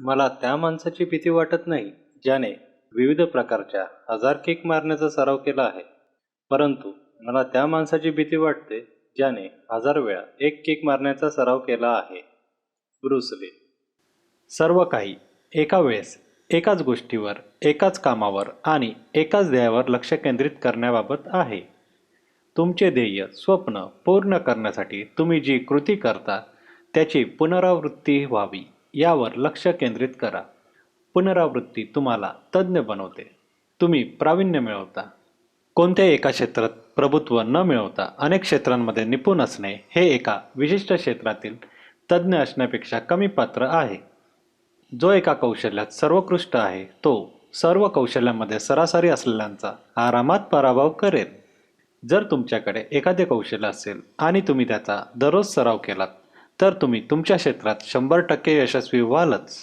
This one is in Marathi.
मला त्या माणसाची भीती वाटत नाही ज्याने विविध प्रकारच्या हजार किक मारण्याचा सराव केला आहे. परंतु मला त्या माणसाची भीती वाटते ज्याने हजार वेळा एक किक मारण्याचा सराव केला आहे. ब्रुसले सर्व काही एका वेळेस एकाच गोष्टीवर एकाच कामावर आणि एकाच ध्येयावर लक्ष केंद्रित करण्याबाबत आहे. तुमचे ध्येय स्वप्न पूर्ण करण्यासाठी तुम्ही जी कृती करता त्याची पुनरावृत्ती व्हावी. यावर लक्ष केंद्रित करा. पुनरावृत्ती तुम्हाला तज्ज्ञ बनवते. तुम्ही प्रावीण्य मिळवता. कोणत्या एका क्षेत्रात प्रभुत्व न मिळवता अनेक क्षेत्रांमध्ये निपुण असणे हे एका विशिष्ट क्षेत्रातील तज्ज्ञ असण्यापेक्षा कमी पात्र आहे. जो एका कौशल्यात सर्वोत्कृष्ट आहे तो सर्व कौशल्यामध्ये सरासरी असलेल्यांचा आरामात पराभव करेल. जर तुमच्याकडे एखादे कौशल्य असेल आणि तुम्ही त्याचा दररोज सराव केलात तर तुम्ही तुमच्या क्षेत्रात शंभर टक्के यशस्वी व्हालच.